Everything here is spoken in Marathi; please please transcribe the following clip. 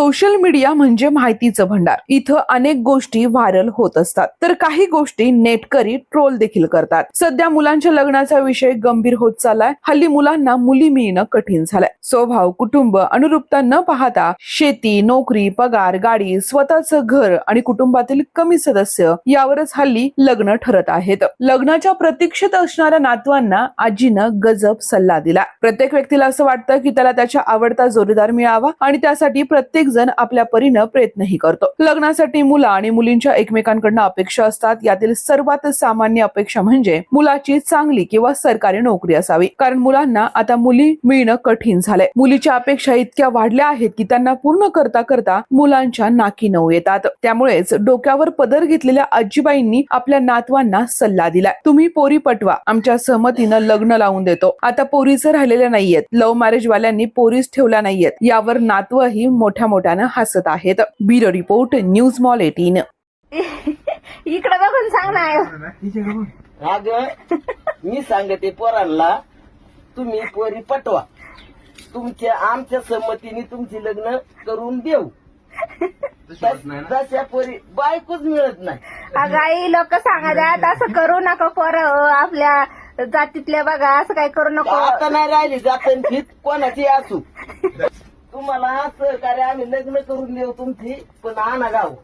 सोशल मीडिया म्हणजे माहितीचं भंडार. इथं अनेक गोष्टी व्हायरल होत असतात. तर काही गोष्टी नेटकरी ट्रोल देखील करतात. सध्या मुलांच्या लग्नाचा विषय गंभीर होत चाललाय. हल्ली मुलांना मुली मिळणं कठीण झालंय. स्वभाव कुटुंब अनुरूपता न पाहता शेती नोकरी पगार गाडी स्वतःच घर आणि कुटुंबातील कमी सदस्य यावरच हल्ली लग्न ठरत आहेत. लग्नाच्या प्रतीक्षेत असणाऱ्या नातवांना आजीनं गजब सल्ला दिला. प्रत्येक व्यक्तीला असं वाटतं की त्याला त्याच्या आवडता जोडीदार मिळावा आणि त्यासाठी प्रत्येक जण आपल्या परीनं प्रयत्नही करतो. लग्नासाठी मुलं आणि मुलींच्या एकमेकांकडनं अपेक्षा असतात. यातील सर्वात सामान्य अपेक्षा म्हणजे मुलाची चांगली किंवा सरकारी नोकरी असावी. कारण मुलांना आता मुली मिळणं कठीण झालंय. मुलीच्या अपेक्षा इतक्या वाढल्या आहेत की त्यांना पूर्ण करता करता मुलांच्या नाकी नऊ येतात. त्यामुळेच डोक्यावर पदर घेतलेल्या आजीबाईंनी आपल्या नातवांना सल्ला दिलाय. तुम्ही पोरी पटवा. आमच्या सहमतीनं लग्न लावून देतो. आता पोरीचं राहिलेल्या नाहीयेत. लव्ह मॅरेज वाल्यांनी पोरीच ठेवल्या नाहीयेत. यावर नातवही मोठ्या मोठ्यानं हसत आहेत. Bureau report news mall eighteen. इकडे बघून सांग ना अग मी सांगते पोरांना तुम्ही पोरी पटवा. तुमच्या आमच्या संमतीने तुमची लग्न करून देऊ. तशा पोरी बायकोच मिळत नाही. अगं आई लोक सांगायच्यात असं करू नका पोर आपल्या जातीतल्या बघा असं काय करू नको. आता नाही राहिली जातं कोणाची असू. तुम्हाला सहकार्य आम्ही लग्न करून देऊ तुमची पण आणा गाव.